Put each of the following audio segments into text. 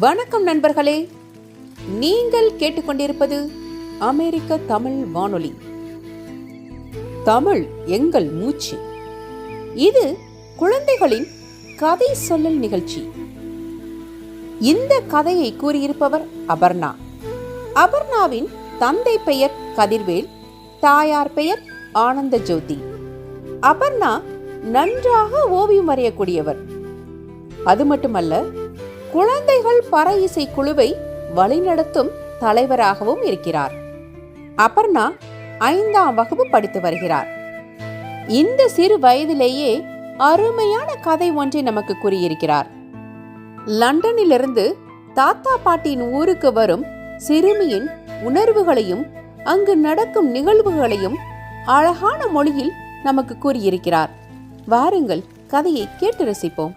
வணக்கம் நண்பர்களே. நீங்கள் கேட்டுக்கொண்டிருப்பது அமெரிக்க தமிழ் வானொலி. தமிழ் எங்கள் மூச்சு. இது குழந்தைகளின் கதை சொல்லல் நிகழ்ச்சி. இந்த கதையை கூறியிருப்பவர் அபர்ணா. அபர்ணாவின் தந்தை பெயர் கதிர்வேல் தாயார் பெயர் ஆனந்த ஜோதி அபர்ணா நன்றாக ஓவியம் வரையக்கூடியவர். அது மட்டுமல்ல குழந்தைகள் பற இசை குழுவை வழிநடத்தும் தலைவராகவும் இருக்கிறார். அபர்ணா ஐந்தாம் வகுப்பு படித்து வருகிறார். இந்த சிறு வயதிலேயே அருமையான கதை ஒன்றை நமக்கு கூறியிருக்கிறார். லண்டனிலிருந்து தாத்தா பாட்டியின் ஊருக்கு வரும் சிறுமியின் உணர்வுகளையும் அங்கு நடக்கும் நிகழ்வுகளையும் அழகான மொழியில் நமக்கு கூறியிருக்கிறார். வாருங்கள் கதையை கேட்டு ரசிப்போம்.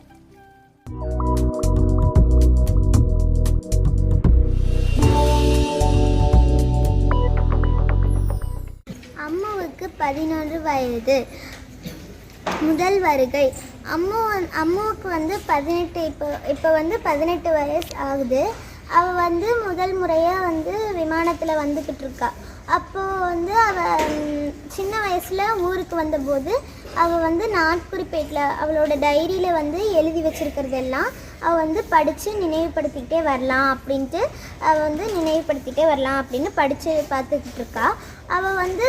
பதினொன்று வயது. முதல் வருகை. அம்மா வந்து- அம்மாவுக்கு வந்து பதினெட்டு இப்போ இப்போ வந்து பதினெட்டு வயசு ஆகுது. அவள் வந்து முதல் முறையாக வந்து விமானத்தில் வந்துக்கிட்டு இருக்கா. அப்போது வந்து அவள் சின்ன வயசில் ஊருக்கு வந்தபோது அவள் வந்து நாட்குறிப்பேட்டில் அவளோட டைரியில் வந்து எழுதி வச்சுருக்கிறதெல்லாம் அவள் வந்து படித்து நினைவுபடுத்திக்கிட்டே வரலாம் அப்படின்ட்டு அவள் வந்து நினைவுபடுத்திக்கிட்டே வரலாம் அப்படின்னு படித்து பார்த்துக்கிட்டு இருக்கா. அவள் வந்து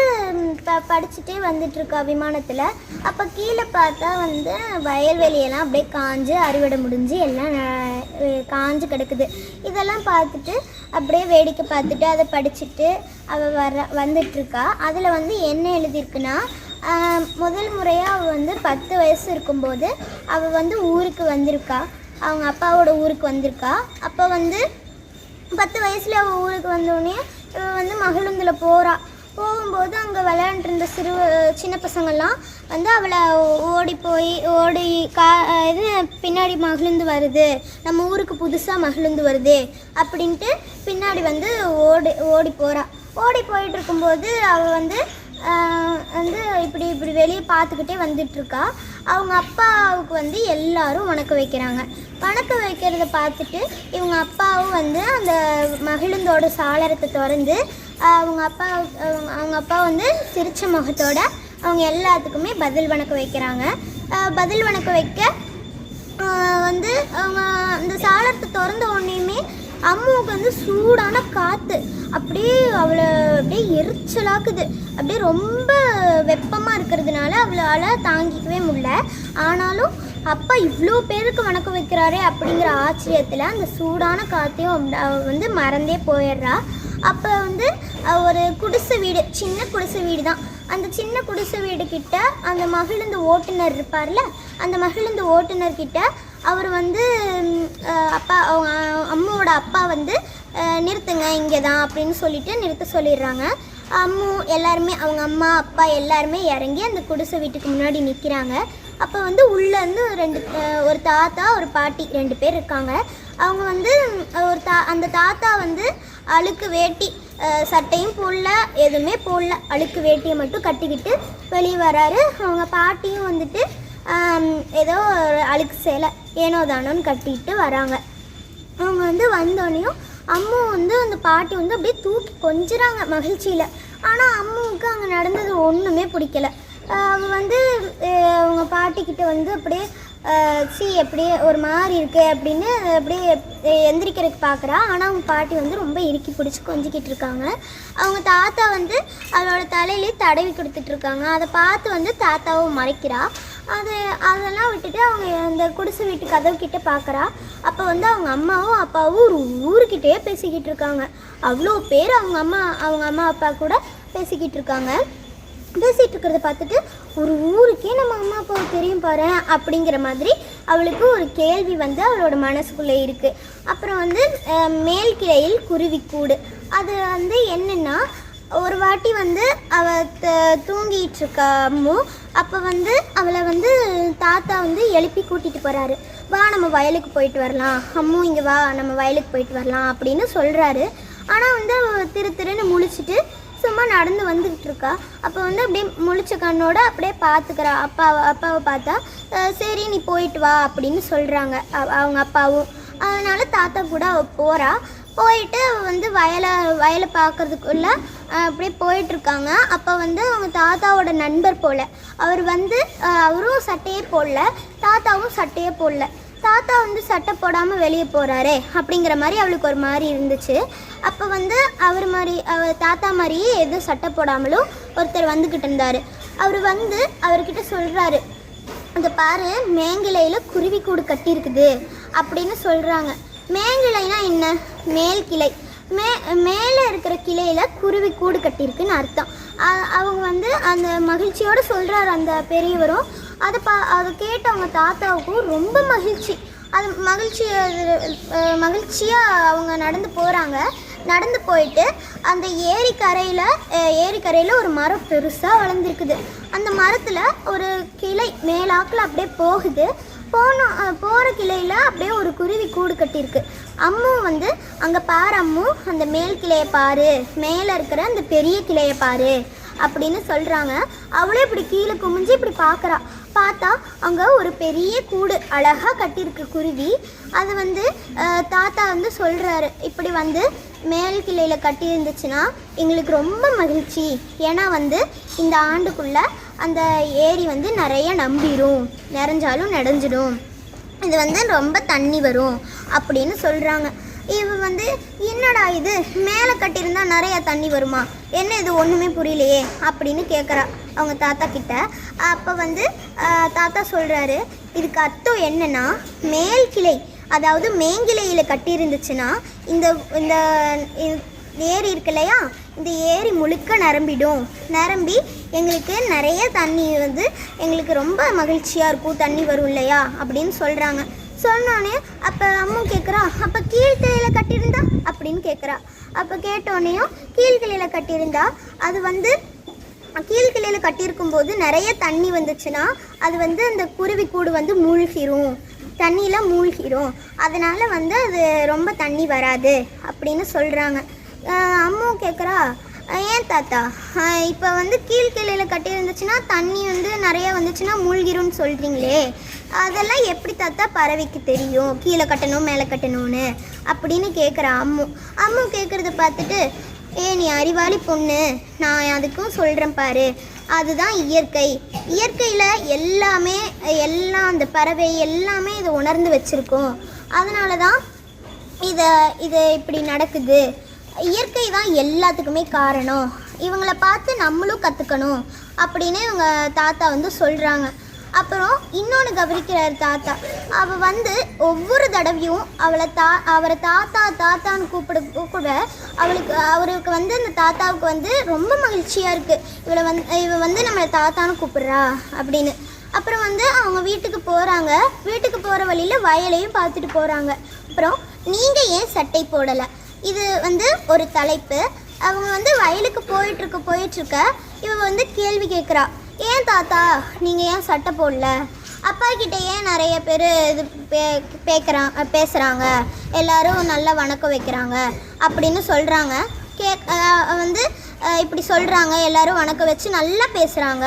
ப படிச்சுட்டே வந்துட்டுருக்கா விமானத்தில். அப்போ கீழே பார்த்தா வந்து வயல்வெளியெல்லாம் அப்படியே காஞ்சு அறுவடை முடிஞ்சு எல்லாம் ந- காஞ்சு கிடக்குது. இதெல்லாம் பார்த்துட்டு அப்படியே வேடிக்கை பார்த்துட்டு அதை படிச்சுட்டு அவள் வர வந்துட்டுருக்கா. அதில் வந்து என்ன எழுதியிருக்குன்னா முதல் முறையாக அவள் வந்து பத்து வயசு இருக்கும்போது அவள் வந்து ஊருக்கு வந்திருக்கா. அவங்க அப்பாவோட ஊருக்கு வந்திருக்கா. அப்போ வந்து பத்து வயசில் அவள் ஊருக்கு வந்தோடனே இவள் வந்து மகளுந்தில் போகிறா போகும்போது அங்கே விளையாண்டுருந்த சிறு சின்ன பசங்கள்லாம் வந்து அவளை ஓடி போய் ஓடி கா இது பின்னாடி மகிழ்ந்து வருது. நம்ம ஊருக்கு புதுசாக மகிழ்ந்து வருது அப்படின்ட்டு பின்னாடி வந்து ஓடி ஓடி போகிறா ஓடி போயிட்டு இருக்கும்போது அவள் வந்து வந்து இப்படி இப்படி வெளியே பார்த்துக்கிட்டே வந்துட்டுருக்கா. அவங்க அப்பாவுக்கு வந்து எல்லாரும் வணக்க வைக்கிறாங்க. வணக்க வைக்கிறத பார்த்துட்டு இவங்க அப்பாவும் வந்து அந்த மகிழுந்தோட சாளரத்தை திறந்து அவங்க அப்பா அவங்க- அவங்க அப்பா வந்து சிரிச்ச முகத்தோட அவங்க எல்லாத்துக்குமே பதில் வணக்கம் வைக்கிறாங்க. பதில் வணக்கம் வைக்க வந்து அவங்க அந்த சாளரத்தை திறந்த உடனேயுமே அம்மாவுக்கு வந்து சூடான காற்று அப்படியே அவளை அப்படியே எரிச்சலாக்குது. அப்படியே ரொம்ப வெப்பமாக இருக்கிறதுனால அவளால் தாங்கிக்கவே முடியல. ஆனாலும் அப்பா இவ்வளோ பேருக்கு வணக்கம் வைக்கிறாரே அப்படிங்கிற ஆச்சரியத்தில் அந்த சூடான காற்றையும் வந்து மறந்தே போயிடுறா. அப்போ வந்து ஒரு குடிசை வீடு சின்ன குடிசை வீடு தான் அந்த சின்ன குடிசை வீடு கிட்ட அந்த மகிழுந்து ஓட்டுநர் இருப்பார்ல அந்த மகிழுந்து ஓட்டுநர் கிட்ட அவர் வந்து அப்பா அவங்க அம்மாவோட அப்பா வந்து நிறுத்துங்க இங்கே தான் அப்படின்னு சொல்லிட்டு நிறுத்த சொல்லிடுறாங்க. அம்மு எல்லாருமே அவங்க அம்மா அப்பா எல்லாருமே இறங்கி அந்த குடிசை வீட்டுக்கு முன்னாடி நிற்கிறாங்க அப்போ வந்து உள்ளேருந்து ரெண்டு ஒரு தாத்தா ஒரு பாட்டி ரெண்டு பேர் இருக்காங்க. அவங்க வந்து ஒரு தா அந்த தாத்தா வந்து அழுக்கு வேட்டி சட்டையும் போடல எதுவுமே போடல. அழுக்கு வேட்டியை மட்டும் கட்டிக்கிட்டு வெளியே வராரு. அவங்க பாட்டியும் வந்துட்டு ஏதோ ஒரு அழுக்கு சேலை ஏனோ தானோன்னு கட்டிட்டு வராங்க. அவங்க வந்து வந்தோடனையும் அம்மு வந்து அந்த பாட்டி வந்து அப்படியே தூக்கி கொஞ்சிறாங்க மகிழ்ச்சியில். ஆனால் அம்முவுக்கு அங்கே நடந்தது ஒன்றுமே பிடிக்கல. அவங்க வந்து அவங்க பாட்டிக்கிட்ட வந்து அப்படியே சீ அப்படியே ஒரு மாதிரி இருக்குது அப்படின்னு அப்படியே எந்திரிக்கிறதுக்கு பார்க்குறா ஆனால் அவங்க பாட்டி வந்து ரொம்ப இறுக்கி பிடிச்சி கொஞ்சிக்கிட்டு இருக்காங்க. அவங்க தாத்தா வந்து அவளோட தலையிலே தடவி கொடுத்துட்ருக்காங்க அதை பார்த்து வந்து தாத்தாவும் மறைக்கிறா. அது அதெல்லாம் விட்டுட்டு அவங்க அந்த குடிசை வீட்டு கதவு கிட்டே பார்க்குறா அப்போ வந்து அவங்க அம்மாவும் அப்பாவும் ஒரு ஊருக்கிட்டே பேசிக்கிட்டு இருக்காங்க. அவ்வளோ பேர் அவங்க அம்மா அவங்க அம்மா அப்பா கூட பேசிக்கிட்டு இருக்காங்க. பேசிகிட்டு இருக்கிறத பார்த்துட்டு ஒரு ஊருக்கே நம்ம அம்மா அப்பாவுக்கு தெரியும் பாரு அப்படிங்கிற மாதிரி அவளுக்கு ஒரு கேள்வி வந்து அவளோட மனசுக்குள்ளே இருக்குது அப்புறம் வந்து மேல் கிளையில் குருவிக்கூடு அது வந்து என்னென்னா ஒரு வாட்டி வந்து அவ த- தூங்கிட்டு இருக்கா அம்மு அப்போ வந்து அவளை வந்து தாத்தா வந்து எழுப்பி கூட்டிகிட்டு போகிறாரு வா நம்ம வயலுக்கு போயிட்டு வரலாம். அம்மு இங்கே வா நம்ம வயலுக்கு போயிட்டு வரலாம் அப்படின்னு சொல்கிறாரு ஆனால் வந்து அவள் திரு திருன்னு முழிச்சிட்டு சும்மா நடந்து வந்துக்கிட்டு இருக்கா அப்போ வந்து அப்படியே முழிச்ச கண்ணோட அப்படியே பார்த்துக்கிறா அப்பா அப்பாவை பார்த்தா சரி நீ போயிட்டு வா அப்படின்னு சொல்கிறாங்க அவங்க அப்பாவும். அதனால தாத்தா கூட அவள் போகிறா போயிட்டு வந்து வயலை வயலை பார்க்கறதுக்குள்ள அப்படியே போயிட்டுருக்காங்க அப்போ வந்து அவங்க தாத்தாவோட நண்பர் போல். அவர் வந்து அவரும் சட்டையே போடல. தாத்தாவும் சட்டையே போடல. தாத்தா வந்து சட்டை போடாமல் வெளியே போகிறாரே அப்படிங்கிற மாதிரி அவளுக்கு ஒரு மாதிரி இருந்துச்சு. அப்போ வந்து அவர் மாதிரி அவர் தாத்தா மாதிரியே எதுவும் சட்டை போடாமலும் ஒருத்தர் வந்துக்கிட்டு இருந்தார். அவர் வந்து அவர்கிட்ட சொல்கிறாரு அந்த பாரு மேங்கிளையில் குருவி கூடு கட்டியிருக்குது அப்படின்னு சொல்கிறாங்க மேங்கிளைனா என்ன? மேல் கிளை. மே மேலே இருக்கிற கிளையில் குருவி கூடு கட்டியிருக்குன்னு அர்த்தம். அவங்க வந்து அந்த மகிழ்ச்சியோடு சொல்கிறாரு அந்த பெரியவரும். அதை பா அதை கேட்டவங்க தாத்தாவுக்கும் ரொம்ப மகிழ்ச்சி. அது மகிழ்ச்சி மகிழ்ச்சியாக அவங்க நடந்து போகிறாங்க நடந்து போயிட்டு அந்த ஏரி கரையில் ஒரு மரம் பெருசாக வளர்ந்துருக்குது. அந்த மரத்தில் ஒரு கிளை மேலாக்கில் அப்படியே போகுது. போன போகிற கிளையில் அப்படியே ஒரு குருவி கூடு கட்டியிருக்கு. அம்மு வந்து அங்கே பாரு அம்மு அந்த மேல் கிளையை பாரு. மேலே இருக்கிற அந்த பெரிய கிளையை பாரு. அப்படின்னு சொல்கிறாங்க அவளே இப்படி கீழே குமிஞ்சு இப்படி பார்க்குறா. பார்த்தா அங்கே ஒரு பெரிய கூடு அழகாக கட்டியிருக்கு குருவி. அது வந்து தாத்தா வந்து சொல்கிறாரு இப்படி வந்து மேல் கிளையில் கட்டியிருந்துச்சுன்னா எங்களுக்கு ரொம்ப மகிழ்ச்சி. ஏன்னா வந்து இந்த ஆண்டுக்குள்ளே அந்த ஏரி வந்து நிறைய நம்பிடும் நிறைஞ்சாலும் நடைஞ்சிடும். இது வந்து ரொம்ப தண்ணி வரும் அப்படின்னு சொல்கிறாங்க இவ வந்து என்னடா இது? மேலே கட்டியிருந்தா நிறைய தண்ணி வருமா? என்ன இது? ஒன்றுமே புரியலையே அப்படின்னு கேட்குறா அவங்க தாத்தா கிட்ட. அப்போ வந்து தாத்தா சொல்கிறாரு இதுக்கு அர்த்தம் என்னன்னா மேல் கிளை அதாவது மேங்கிளையில் கட்டியிருந்துச்சுன்னா இந்த இந்த ஏரி இருக்கு இல்லையா? இந்த ஏரி முழுக்க நிரம்பிடும். நிரம்பி எங்களுக்கு நிறைய தண்ணி வந்து எங்களுக்கு ரொம்ப மகிழ்ச்சியாக இருக்கும். தண்ணி வரும் இல்லையா? அப்படின்னு சொல்கிறாங்க சொன்னோடனே அப்போ அம்மா கேட்குறா அப்போ கீழ்கிளையில் கட்டியிருந்தா? அப்படின்னு கேட்குறா அப்போ கேட்டோடனேயும் கீழ்கிளையில் கட்டியிருந்தா? அது வந்து கீழ்கிளையில் கட்டியிருக்கும் போது நிறைய தண்ணி வந்துச்சுன்னா அது வந்து அந்த குருவி கூடு வந்து மூழ்கிரும். தண்ணியில் மூழ்கிரும். அதனால் வந்து அது ரொம்ப தண்ணி வராது அப்படின்னு சொல்கிறாங்க அம்மாவும் கேட்குறா ஏன் தாத்தா? இப்போ வந்து கீழ்கிளையில் கட்டியிருந்துச்சுன்னா தண்ணி வந்து நிறையா வந்துச்சுன்னா மூழ்கிரும்னு சொல்கிறீங்களே அதெல்லாம் எப்படி தாத்தா பறவைக்கு தெரியும்? கீழே கட்டணும் மேலே கட்டணும்னு அப்படின்னு கேட்குறேன் அம்மு. அம்மு கேட்குறத பார்த்துட்டு ஏ நீ அறிவாளி பொண்ணு. நான் அதுக்கும் சொல்கிறேன் பாரு. அதுதான் இயற்கை. இயற்கையில் எல்லாமே எல்லாம் அந்த பறவை எல்லாமே இதை உணர்ந்து வச்சுருக்கோம். அதனால தான் இதை இது இப்படி நடக்குது. இயற்கை தான் எல்லாத்துக்குமே காரணம். இவங்கள பார்த்து நம்மளும் கற்றுக்கணும் அப்படின்னு இவங்க தாத்தா வந்து சொல்கிறாங்க அப்புறம் இன்னொன்று கவனிக்கிறார் தாத்தா. அவள் வந்து ஒவ்வொரு தடவையும் அவளை தா அவரை தாத்தா தாத்தான்னு கூப்பிட கூட அவளுக்கு அவருக்கு வந்து அந்த தாத்தாவுக்கு வந்து ரொம்ப மகிழ்ச்சியாக இருக்குது இவளை வந்து இவ வந்து நம்மளை தாத்தான்னு கூப்பிடுறா அப்படின்னு. அப்புறம் வந்து அவங்க வீட்டுக்கு போகிறாங்க வீட்டுக்கு போகிற வழியில் வயலையும் பார்த்துட்டு போகிறாங்க அப்புறம் நீங்கள் ஏன் சட்டை போடலை? இது வந்து ஒரு தலைப்பு. அவங்க வந்து வயலுக்கு போயிட்டுருக்க போயிட்டுருக்க இவன் வந்து கேள்வி கேட்குறா ஏன் தாத்தா நீங்கள் ஏன் சட்டை போடல? அப்பா கிட்ட ஏன் நிறைய பேர் இது பே பேக்கிறாங்க பேசுகிறாங்க எல்லாரும் நல்லா வணக்கம் வைக்கிறாங்க அப்படின்னு சொல்கிறாங்க கே வந்து இப்படி சொல்கிறாங்க எல்லாரும் வணக்கம் வச்சு நல்லா பேசுகிறாங்க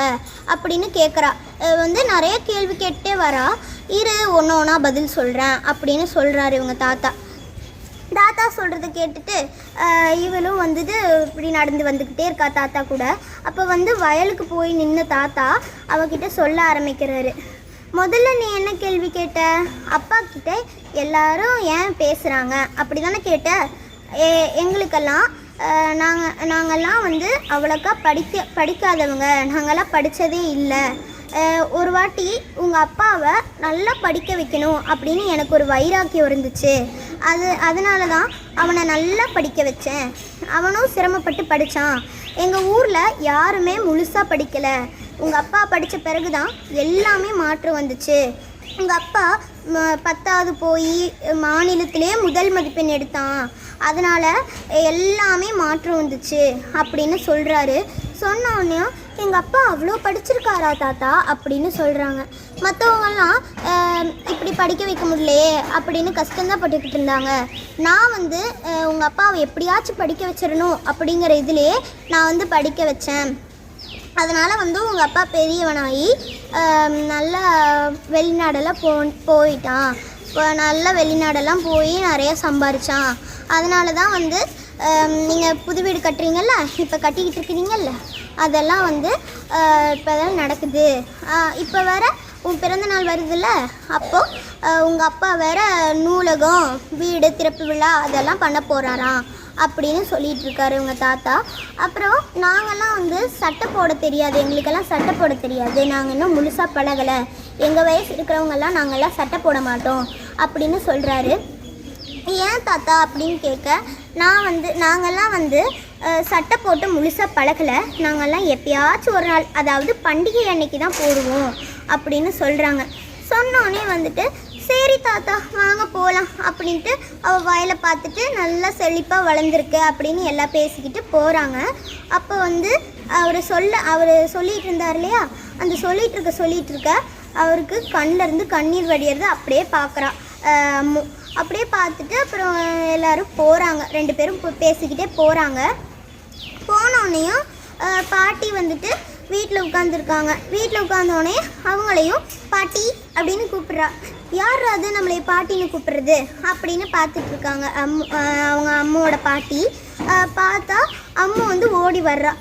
அப்படின்னு கேட்குறா வந்து நிறைய கேள்வி கேட்டே வரா. இரு ஒன்று ஒன்றா பதில் சொல்கிறேன் அப்படின்னு சொல்கிறாரு இவங்க தாத்தா. தாத்தா சொல்கிறத கேட்டுட்டு இவளும் வந்துட்டு இப்படி நடந்து வந்துக்கிட்டே இருக்கா தாத்தா கூட. அப்போ வந்து வயலுக்கு போய் நின்ன தாத்தா அவகிட்ட சொல்ல ஆரம்பிக்கிறாரு. முதல்ல நீ என்ன கேள்வி கேட்ட? அப்பா கிட்ட எல்லாரும் ஏன் பேசுகிறாங்க அப்படி தானே கேட்ட. ஏ எங்களுக்கெல்லாம் நாங்கள் நாங்கள்லாம் வந்து அவ்வளோக்கா படிக்க படிக்காதவங்க. நாங்கள்லாம் படித்ததே இல்லை. ஒரு வாட்டி உங்கள் அப்பாவை நல்லா படிக்க வைக்கணும் அப்படின்னு எனக்கு ஒரு வைராக்கியம் இருந்துச்சு. அது அதனால தான் அவனை நல்லா படிக்க வச்சேன். அவனும் சிரமப்பட்டு படித்தான் எங்கள் ஊரில் யாருமே முழுசாக படிக்கலை. உங்கள் அப்பா படித்த பிறகு தான் எல்லாமே மாற்றம் வந்துச்சு. உங்கள் அப்பா ம- பத்தாவது போய் மாநிலத்திலே முதல் மதிப்பெண் எடுத்தான். அதனால் எல்லாமே மாற்றம் வந்துச்சு அப்படின்னு சொல்கிறாரு சொன்ன உடனே எங்கள் அப்பா அவ்வளோ படிச்சிருக்காரா தாத்தா அப்படின்னு சொல்கிறாங்க மற்றவங்கெல்லாம் இப்படி படிக்க வைக்க முடியலையே அப்படின்னு கஷ்டம்தான் பட்டுக்கிட்டு இருந்தாங்க. நான் வந்து உங்கள் அப்பாவை எப்படியாச்சும் படிக்க வச்சிடணும் அப்படிங்கிற இதுலேயே நான் வந்து படிக்க வச்சேன். அதனால் வந்து உங்கள் அப்பா பெரியவனாகி நல்லா வெளிநாடெல்லாம் போ போயிட்டான். இப்போ நல்லா வெளிநாடெல்லாம் போய் நிறையா சம்பாரிச்சான். அதனால தான் வந்து நீங்கள் புது வீடு கட்டுறீங்கல்ல இப்போ கட்டிக்கிட்டு இருக்கிறீங்கல்ல அதெல்லாம் வந்து இப்போ தான் நடக்குது. இப்போ வேற உன் பிறந்த நாள் வருதுல்ல? அப்போது உங்கள் அப்பா வேற நூலகம் வீடு திறப்பு விழா அதெல்லாம் பண்ண போகிறாராம் அப்படின்னு சொல்லிட்டு இருக்காரு உங்கள் தாத்தா. அப்புறம் நாங்கள்லாம் வந்து சட்டை போட தெரியாது. எங்களுக்கெல்லாம் சட்டை போட தெரியாது. நாங்கள் இன்னும் முழுசாக பழகலை. எங்கள் வயசு இருக்கிறவங்கெல்லாம் நாங்கள்லாம் சட்டை போட மாட்டோம் அப்படின்னு சொல்கிறாரு ஏன் தாத்தா அப்படின்னு கேட்க நான் வந்து நாங்கள்லாம் வந்து சட்டை போட்டு முழுசாக பழகலை. நாங்கள்லாம் எப்பயாச்சும் ஒரு நாள் அதாவது பண்டிகை அன்னைக்கு தான் போடுவோம் அப்படின்னு சொல்கிறாங்க சொன்னோடனே வந்துட்டு சரி தாத்தா வாங்க போகலாம் அப்படின்ட்டு அவள் வயலை பார்த்துட்டு நல்லா செழிப்பாக வளர்ந்துருக்கு அப்படின்னு எல்லாம் பேசிக்கிட்டு போகிறாங்க அப்போ வந்து அவர் சொல்ல அவர் சொல்லிகிட்டு இருந்தார் இல்லையா? அந்த சொல்லிகிட்ருக்க இருக்க இருக்க அவருக்கு கண்ணிலருந்து கண்ணீர் வடியறது அப்படியே பார்க்குறா. அப்படியே பார்த்துட்டு அப்புறம் எல்லோரும் போகிறாங்க ரெண்டு பேரும் பேசிக்கிட்டே போகிறாங்க போனோடனையும் பாட்டி வந்துட்டு வீட்டில் உட்காந்துருக்காங்க வீட்டில் உட்காந்தோடனே அவங்களையும் பாட்டி அப்படின்னு கூப்பிட்றா. யார் அது நம்மளை பாட்டின்னு கூப்பிட்றது? அப்படின்னு பார்த்துட்டு இருக்காங்க அம் அவங்க அம்மாவோட பாட்டி. பார்த்தா அம்மா வந்து ஓடி வர்றா.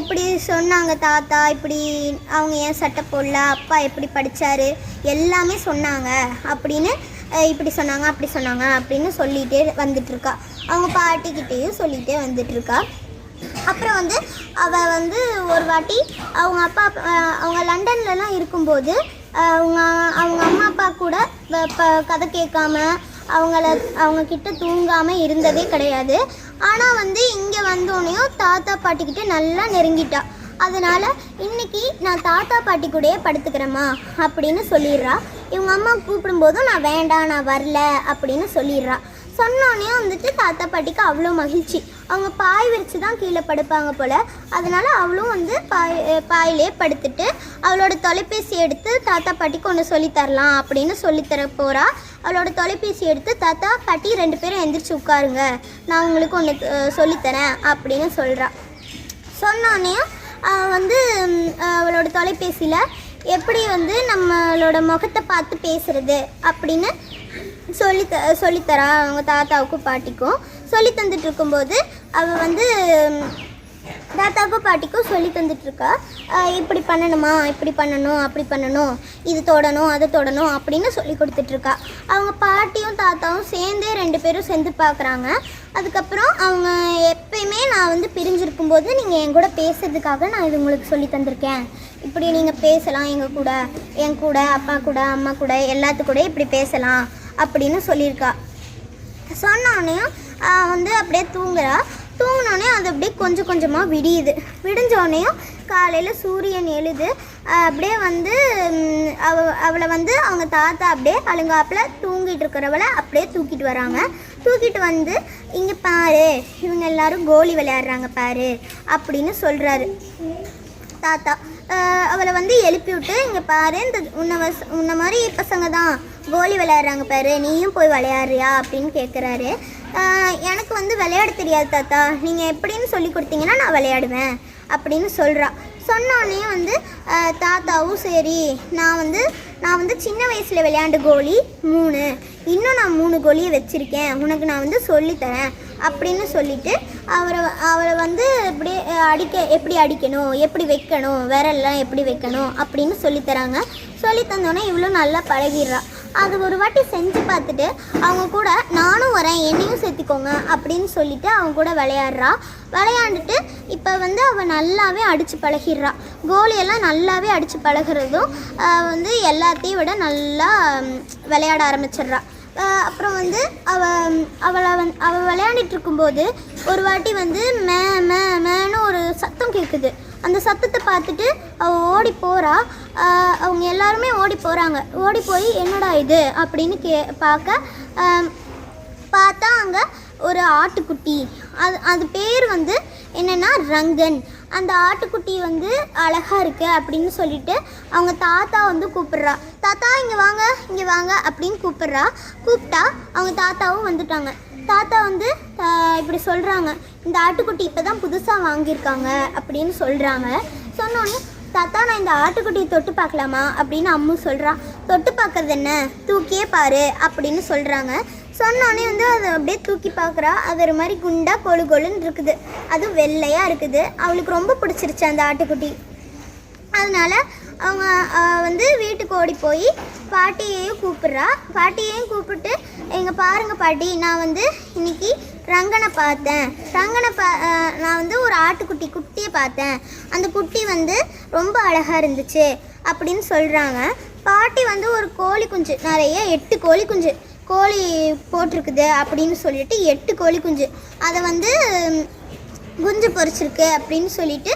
இப்படி சொன்னாங்க தாத்தா இப்படி அவங்க ஏன் சட்டை போடல? அப்பா எப்படி படித்தார் எல்லாமே சொன்னாங்க அப்படின்னு இப்படி சொன்னாங்க அப்படி சொன்னாங்க அப்படின்னு சொல்லிகிட்டே வந்துட்டுருக்கா. அவங்க பாட்டிக்கிட்டேயும் சொல்லிகிட்டே வந்துட்டுருக்கா. அப்புறம் வந்து அவள் வந்து ஒரு வாட்டி அவங்க அப்பா அவங்க லண்டன்லலாம் இருக்கும்போது அவங்க அவங்க அம்மா அப்பா கூட கதை கேட்காம அவங்கள அவங்க கிட்ட தூங்காமல் இருந்ததே கிடையாது. ஆனால் வந்து இங்கே வந்தோடனையும் தாத்தா பாட்டிக்கிட்ட நல்லா நெருங்கிட்டா. அதனால் இன்னைக்கு நான் தாத்தா பாட்டி கூடயே படுத்துக்கிறேம்மா அப்படின்னு சொல்லிடுறா. இவங்க அம்மா கூப்பிடும்போதும் நான் வேண்டாம் நான் வரல அப்படின்னு சொல்லிடுறா. சொன்னோடனே வந்துட்டு தாத்தா பாட்டிக்கு அவ்வளோ மகிழ்ச்சி. அவங்க பாய் விரித்து தான் கீழே படுப்பாங்க போல். அதனால் அவளும் வந்து பாய் பாயிலே படுத்துட்டு அவளோட தொலைபேசி எடுத்து தாத்தா பாட்டிக்கு ஒன்று சொல்லித்தரலாம் அப்படின்னு சொல்லித்தர போகிறா அவளோட தொலைபேசி எடுத்து தாத்தா பாட்டி ரெண்டு பேரும் எந்திரிச்சு உட்காருங்க. நான் உங்களுக்கு ஒன்று சொல்லித்தரேன் அப்படின்னு சொல்கிறா சொன்னோன்னே வந்து அவளோட தொலைபேசியில் எப்படி வந்து நம்மளோட முகத்தை பார்த்து பேசுறது அப்படின்னு சொல்லி த சொல்லித்தரா அவங்க தாத்தாவுக்கும் பாட்டிக்கும். சொல்லி தந்துட்டு இருக்கும்போது அவள் வந்து தாத்தாவுக்கும் பாட்டிக்கும் சொல்லி தந்துட்டுருக்கா இப்படி பண்ணணுமா இப்படி பண்ணணும் அப்படி பண்ணணும் இது தொடணும் அது தொடணும் அப்படின்னு சொல்லி கொடுத்துட்ருக்கா. அவங்க பாட்டியும் தாத்தாவும் சேர்ந்தே ரெண்டு பேரும் சேர்ந்து பார்க்குறாங்க. அதுக்கப்புறம் அவங்க எப்பயுமே நான் வந்து பிரிஞ்சிருக்கும்போது நீங்கள் என் கூட பேசுறதுக்காக நான் இது உங்களுக்கு சொல்லி தந்திருக்கேன். இப்படி நீங்கள் பேசலாம் எங்கள் கூட என் கூட அப்பா கூட அம்மா கூட எல்லாத்து கூட இப்படி பேசலாம் அப்படின்னு சொல்லியிருக்கா. சொன்னோடனையும் வந்து அப்படியே தூங்குறா. தூங்கினோடனே அது அப்படியே கொஞ்சம் கொஞ்சமாக விடியுது. விடிஞ்சோடனையும் காலையில் சூரியன் எழுது. அப்படியே வந்து அவ அவளை வந்து அவங்க தாத்தா அப்படியே அழுங்காப்பில் தூங்கிட்டு இருக்கிறவளை அப்படியே தூக்கிட்டு வராங்க. தூக்கிட்டு வந்து இங்கே பாரு இவங்க எல்லாரும் கோலி விளையாடுறாங்க பாரு அப்படின்னு சொல்கிறாரு தாத்தா அவளை வந்து எழுப்பி விட்டு இங்கே பாரு இந்த உன்னை வச உன்னை மாதிரி பசங்க தான் கோலி விளையாடுறாங்க பாரு நீயும் போய் விளையாடுறியா? அப்படின்னு கேட்குறாரு எனக்கு வந்து விளையாட தெரியாது தாத்தா. நீங்கள் எப்படின்னு சொல்லி கொடுத்தீங்கன்னா நான் விளையாடுவேன் அப்படின்னு சொல்கிறா சொன்னோடனே வந்து தாத்தாவும் சரி நான் வந்து நான் வந்து சின்ன வயசில் விளையாண்ட கோலி மூணு. இன்னும் நான் மூணு கோலியை வச்சுருக்கேன். உனக்கு நான் வந்து சொல்லித்தரேன் அப்படின்னு சொல்லிவிட்டு அவரை அவரை வந்து இப்படி அடிக்க எப்படி அடிக்கணும் எப்படி வைக்கணும் விரல்லாம் எப்படி வைக்கணும் அப்படின்னு சொல்லித்தராங்க. சொல்லி தந்தோடனே இவ்வளோ நல்லா பழகிடுறா. அது ஒரு வாட்டி செஞ்சு பார்த்துட்டு அவங்க கூட நானும் வரேன் என்னையும் சேர்த்துக்கோங்க அப்படின்னு சொல்லிட்டு அவங்க கூட விளையாடுறா. விளையாண்டுட்டு இப்போ வந்து அவள் நல்லாவே அடித்து பழகிடுறா. கோலியெல்லாம் நல்லாவே அடித்து பழகுறதும் வந்து எல்லாத்தையும் விட நல்லா விளையாட ஆரம்பிச்சிடுறா. அப்புறம் வந்து அவ அவளை வந் அவள் விளையாண்டுட்டு இருக்கும்போது ஒரு வாட்டி வந்து மே மே மேன்னு ஒரு சத்தம் கேட்குது அந்த சத்தத்தை பார்த்துட்டு அவள் ஓடி போகிறா அவங்க எல்லாருமே ஓடி போகிறாங்க ஓடி போய் என்னடா இது? அப்படின்னு கே பார்க்க பார்த்தா அங்கே ஒரு ஆட்டுக்குட்டி. அது அது பேர் வந்து என்னென்னா ரங்கன். அந்த ஆட்டுக்குட்டி வந்து அழகாக இருக்குது அப்படின்னு சொல்லிட்டு அவங்க தாத்தா வந்து கூப்பிட்றா. தாத்தா இங்கே வாங்க இங்கே வாங்க அப்படின்னு கூப்பிட்றா. கூப்பிட்டா அவங்க தாத்தாவும் வந்துட்டாங்க. தாத்தா வந்து இப்படி சொல்கிறாங்க இந்த ஆட்டுக்குட்டி இப்போ தான் புதுசாக வாங்கியிருக்காங்க அப்படின்னு சொல்கிறாங்க சொன்னோடனே தாத்தா நான் இந்த ஆட்டுக்குட்டியை தொட்டு பார்க்கலாமா? அப்படின்னு அம்மு சொல்கிறா தொட்டு பார்க்கறது என்ன? தூக்கியே பாரு அப்படின்னு சொல்கிறாங்க சொன்னோடனே வந்து அதை அப்படியே தூக்கி பார்க்குறா. அது ஒரு மாதிரி குண்டாக கொழு கொழுன்னு இருக்குது. அதுவும் வெள்ளையாக இருக்குது. அவளுக்கு ரொம்ப பிடிச்சிருச்சு அந்த ஆட்டுக்குட்டி. அதனால் அவங்க வந்து வீட்டுக்கு ஓடி போய் பாட்டியையும் கூப்பிட்றா. பாட்டியையும் கூப்பிட்டு எங்கள் பாருங்கள் பாட்டி நான் வந்து இன்னைக்கு ரங்கனை பார்த்தேன். ரங்கனை பா நான் வந்து ஒரு ஆட்டுக்குட்டி குட்டியை பார்த்தேன். அந்த குட்டி வந்து ரொம்ப அழகாக இருந்துச்சு. அப்படின்னு சொல்கிறாங்க பாட்டி வந்து ஒரு கோழி குஞ்சு நிறைய எட்டு கோழி குஞ்சு. கோழி போட்டிருக்குது அப்படின்னு சொல்லிட்டு எட்டு கோழி குஞ்சு. அதை வந்து குஞ்சு பொரிச்சிருக்கு அப்படின்னு சொல்லிட்டு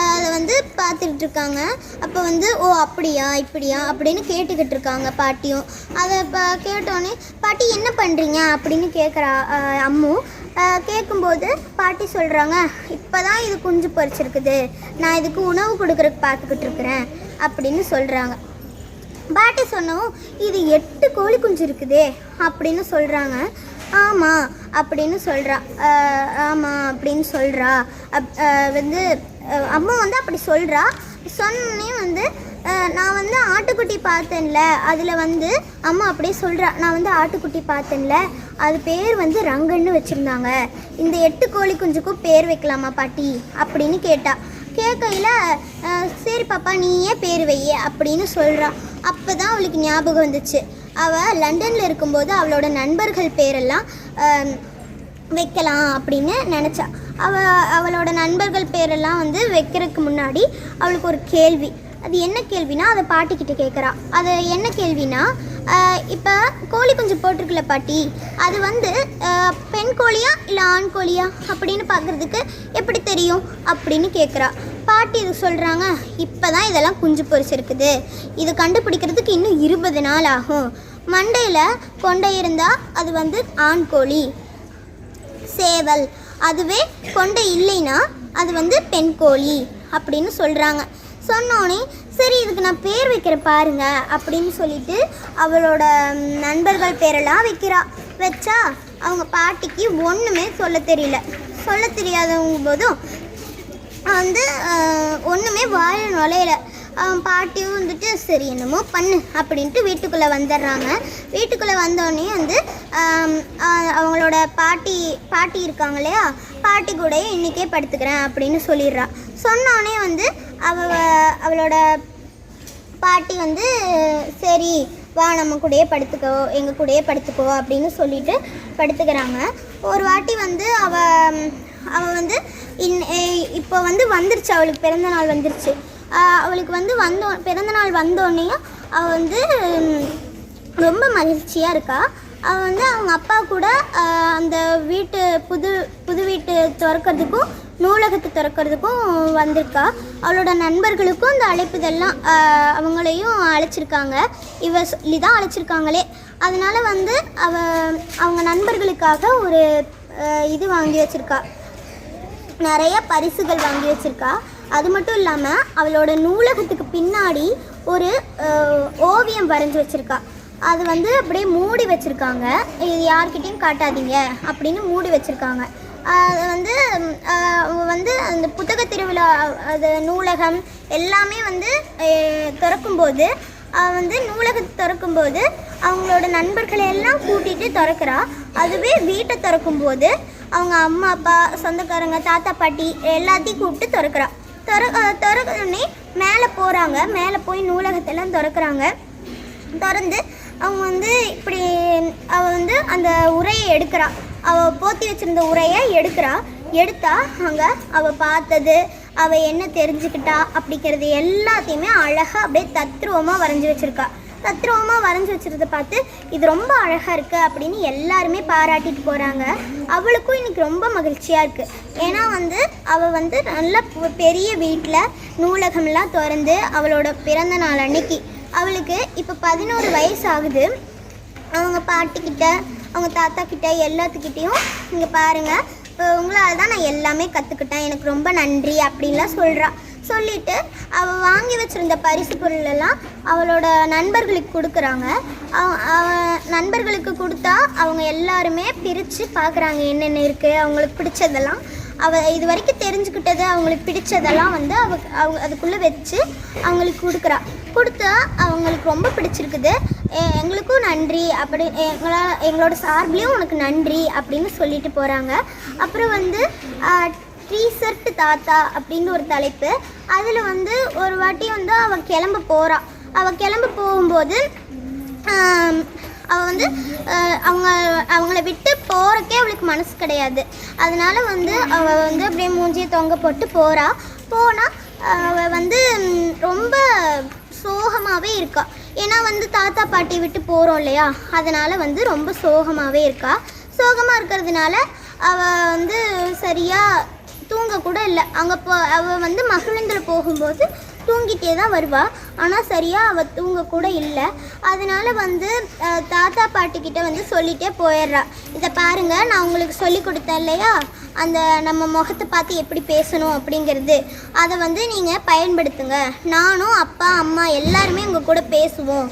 அதை வந்து பார்த்துக்கிட்டு இருக்காங்க அப்போ வந்து ஓ அப்படியா இப்படியா? அப்படின்னு கேட்டுக்கிட்டு இருக்காங்க பாட்டியும். அதை இப்போ கேட்டோன்னே பாட்டி என்ன பண்ணுறீங்க அப்படின்னு கேட்குறா அம்மு. கேட்கும்போது பாட்டி சொல்கிறாங்க இப்போ தான் இது குஞ்சு பொரிச்சிருக்குது நான் இதுக்கு உணவு கொடுக்குறதுக்கு பார்த்துக்கிட்டு இருக்கிறேன் அப்படின்னு சொல்கிறாங்க பாட்டி சொன்னவும் இது எட்டு கோழி குஞ்சு இருக்குதே அப்படின்னு சொல்கிறாங்க ஆமாம் அப்படின்னு சொல்கிறா ஆமாம் அப்படின்னு சொல்கிறா அப் வந்து அம்மா வந்து அப்படி சொல்கிறா சொன்னே வந்து நான் வந்து ஆட்டுக்குட்டி பார்த்தேன்ல அதில் வந்து அம்மா அப்படியே சொல்கிறா நான் வந்து ஆட்டுக்குட்டி பார்த்தேன்ல அது பேர் வந்து ரங்கன்னு வச்சுருந்தாங்க. இந்த எட்டு கோழி குஞ்சுக்கும் பேர் வைக்கலாமா பாட்டி? அப்படின்னு கேட்டா. கேட்கையில் சரி பாப்பா நீயே பேர் வையே அப்படின்னு சொல்கிறா அப்போ தான் அவளுக்கு ஞாபகம் வந்துச்சு. அவள் லண்டனில் இருக்கும்போது அவளோட நண்பர்கள் பேரெல்லாம் வைக்கலாம் அப்படின்னு நினச்சா. அவ அவளோட நண்பர்கள் பேரெல்லாம் வந்து வைக்கிறதுக்கு முன்னாடி அவளுக்கு ஒரு கேள்வி. அது என்ன கேள்வினா அதை பாட்டிக்கிட்ட கேட்குறா அது என்ன கேள்வினா இப்போ கோழி குஞ்சு போட்டிருக்குல பாட்டி அது வந்து பெண் கோழியா இல்லை ஆண் கோழியா அப்படின்னு பார்க்குறதுக்கு எப்படி தெரியும் அப்படின்னு கேட்குறா பாட்டி இது சொல்கிறாங்க இப்போ தான் இதெல்லாம் குஞ்சு பொரிச்சிருக்குது. இது கண்டுபிடிக்கிறதுக்கு இன்னும் இருபது நாள் ஆகும். மண்டையில் கொண்டை இருந்தால் அது வந்து ஆண் கோழி. சேவல் அதுவே கொண்டை இல்லைன்னா அது வந்து பெண் கோழி அப்படின்னு சொல்கிறாங்க சொன்னோடனே சரி இதுக்கு நான் பேர் வைக்கிறேன் பாருங்க அப்படின்னு சொல்லிட்டு அவளோட நண்பர்கள் பேரெல்லாம் வைக்கிறா. வச்சா அவங்க பாட்டிக்கு ஒன்றுமே சொல்ல தெரியல. சொல்ல தெரியாதவங்க போதும் வந்து ஒன்றுமே வாழ நுழையில. அவன் பாட்டியும் வந்துட்டு சரி என்னமோ பண்ணு அப்படின்ட்டு வீட்டுக்குள்ளே வந்துடுறாங்க. வீட்டுக்குள்ளே வந்தோடனே வந்து அவங்களோட பாட்டி பாட்டி இருக்காங்க இல்லையா? பாட்டி கூடயே இன்றைக்கே படுத்துக்கிறேன் அப்படின்னு சொல்லிடுறா. சொன்னோடனே வந்து அவ அவளோட பாட்டி வந்து சரி வா நம்ம கூடயே படுத்துக்கோ எங்கள் கூடயே படுத்துக்கோ அப்படின்னு சொல்லிட்டு படுத்துக்கிறாங்க. ஒரு வாட்டி வந்து அவ அவ வந்து இன் இப்போ வந்து வந்துருச்சு அவளுக்கு பிறந்த நாள் வந்துருச்சு. அவளுக்கு வந்து வந்தோ பிறந்த நாள் வந்தோடனே அவள் வந்து ரொம்ப மகிழ்ச்சியாக இருக்கா. அவள் வந்து அவங்க அப்பா கூட அந்த வீட்டு புது புது வீட்டு திறக்கிறதுக்கும் நூலகத்தை திறக்கிறதுக்கும் வந்திருக்கா. அவளோட நண்பர்களுக்கும் இந்த அழைப்புதெல்லாம் அவங்களையும் அழைச்சிருக்காங்க. இவ சொல்லி தான் அழைச்சிருக்காங்களே. அதனால் வந்து அவ அவங்க நண்பர்களுக்காக ஒரு இது வாங்கி வச்சுருக்கா. நிறைய பரிசுகள் வாங்கி வச்சுருக்கா. அது மட்டும் இல்லாமல் அவளோட நூலகத்துக்கு பின்னாடி ஒரு ஓவியம் வரைஞ்சி வச்சுருக்கா. அது வந்து அப்படியே மூடி வச்சுருக்காங்க. இது யார்கிட்டயும் காட்டாதீங்க அப்படின்னு மூடி வச்சுருக்காங்க. வந்து வந்து அந்த புத்தக திருவிழா அது நூலகம் எல்லாமே வந்து திறக்கும்போது வந்து நூலகத்தை திறக்கும்போது அவங்களோட நண்பர்களை எல்லாம் கூட்டிகிட்டு திறக்கிறா. அதுவே வீட்டை திறக்கும்போது அவங்க அம்மா அப்பா சொந்தக்காரங்க தாத்தா பாட்டி எல்லாத்தையும் கூப்பிட்டு திறக்கிறா. திற திறக்கணுன்னே மேலே போகிறாங்க மேலே போய் நூலகத்தெல்லாம் திறக்கிறாங்க. திறந்து அவங்க வந்து இப்படி அவள் வந்து அந்த உரையை எடுக்கிறா. அவள் போத்தி வச்சிருந்த உரையை எடுக்கிறா. எடுத்தா அங்கே அவள் பார்த்தது அவள் என்ன தெரிஞ்சுக்கிட்டா அப்படிங்கிறது எல்லாத்தையுமே அழகாக அப்படியே தத்ரூபமாக வரைஞ்சி வச்சுருக்கா. தத்ரூபமாக வரைஞ்சி வச்சிருந்த பார்த்து இது ரொம்ப அழகாக இருக்குது அப்படின்னு எல்லாருமே பாராட்டிட்டு போகிறாங்க அவளுக்கும் இன்னைக்கு ரொம்ப மகிழ்ச்சியாக இருக்குது ஏன்னா வந்து அவள் வந்து நல்ல பெரிய வீட்டில் நூலகம்லாம் திறந்து அவளோட பிறந்த நாள் அன்னைக்கு. அவளுக்கு இப்போ பதினோரு வயசு ஆகுது. அவங்க பாட்டிக்கிட்ட அவங்க தாத்தா கிட்ட எல்லாத்துக்கிட்டேயும் இங்கே பாருங்கள் உங்களால் தான் நான் எல்லாமே கற்றுக்கிட்டேன் எனக்கு ரொம்ப நன்றி அப்படின்லாம் சொல்கிறா சொல்லிட்டு அவள் வாங்கி வச்சுருந்த பரிசு பொருள் எல்லாம் அவளோட நண்பர்களுக்கு கொடுக்குறாங்க. அவ- அவ நண்பர்களுக்கு கொடுத்தா அவங்க எல்லாருமே பிரித்து பார்க்குறாங்க என்னென்ன இருக்குது அவங்களுக்கு பிடிச்சதெல்லாம். அவள் இது வரைக்கும் தெரிஞ்சுக்கிட்டது அவங்களுக்கு பிடிச்சதெல்லாம் வந்து அவ அவங்க அதுக்குள்ளே வச்சு அவங்களுக்கு கொடுக்குறா. கொடுத்தா அவங்களுக்கு ரொம்ப பிடிச்சிருக்குது. எங்களுக்கும் நன்றி. அப்படி எங்களால் எங்களோட சார்பிலையும் உனக்கு நன்றி அப்படின்னு சொல்லிட்டு போகிறாங்க அப்புறம் வந்து டீசர்ட் தாத்தா அப்படின்னு ஒரு தலைப்பு. அதில் வந்து ஒரு வாட்டி வந்து அவள் கிளம்ப போகிறாள் அவள் கிளம்ப போகும்போது அவள் வந்து அவங்க அவங்கள விட்டு போகிறக்கே அவளுக்கு மனசு கிடையாது. அதனால் வந்து அவள் வந்து அப்படியே மூஞ்சியை தொங்க போட்டு போகிறா போனால் அவள் வந்து ரொம்ப சோகமாகவே இருக்காள் ஏன்னா வந்து தாத்தா பாட்டி விட்டு போகிறோம் இல்லையா? அதனால் வந்து ரொம்ப சோகமாகவே இருக்கா. சோகமாக இருக்கிறதுனால அவள் வந்து சரியாக தூங்கக்கூட இல்லை. அங்கே போ அவள் வந்து மகிழ்ந்தில் போகும்போது தூங்கிட்டே தான் வருவாள் ஆனால் சரியாக அவள் தூங்கக்கூட இல்லை. அதனால் வந்து தாத்தா பாட்டிக்கிட்ட வந்து சொல்லிகிட்டே போயிடுறா. இதை பாருங்கள் நான் உங்களுக்கு சொல்லி கொடுத்தேன் இல்லையா? அந்த நம்ம முகத்தை பார்த்து எப்படி பேசணும் அப்படிங்கிறது அதை வந்து நீங்கள் பயன்படுத்துங்க. நானும் அப்பா அம்மா எல்லாருமே உங்கள் கூட பேசுவோம்.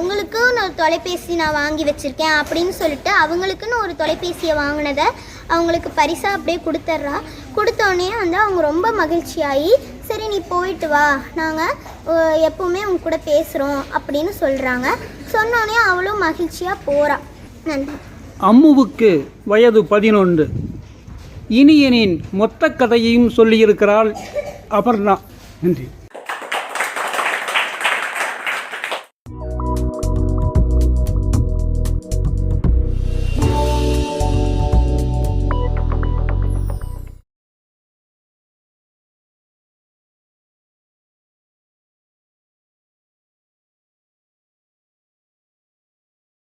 உங்களுக்கு உங்களுக்குன்னு ஒரு தொலைபேசி நான் வாங்கி வச்சுருக்கேன் அப்படின்னு சொல்லிட்டு அவங்களுக்குன்னு ஒரு தொலைபேசியை வாங்கினதை அவங்களுக்கு பரிசாக அப்படியே கொடுத்துட்றா. கொடுத்தோடனே வந்து அவங்க ரொம்ப மகிழ்ச்சியாகி சரி நீ போயிட்டு வா. நாங்கள் எப்போவுமே உங்க கூட பேசுகிறோம் அப்படின்னு சொல்கிறாங்க சொன்னோடனே அவளும் மகிழ்ச்சியாக போகிறான் நன்றி. அம்முவுக்கு வயது பதினொன்று. இனியனின் மொத்த கதையையும் சொல்லியிருக்கிறாள் அபர்ணா. நன்றி.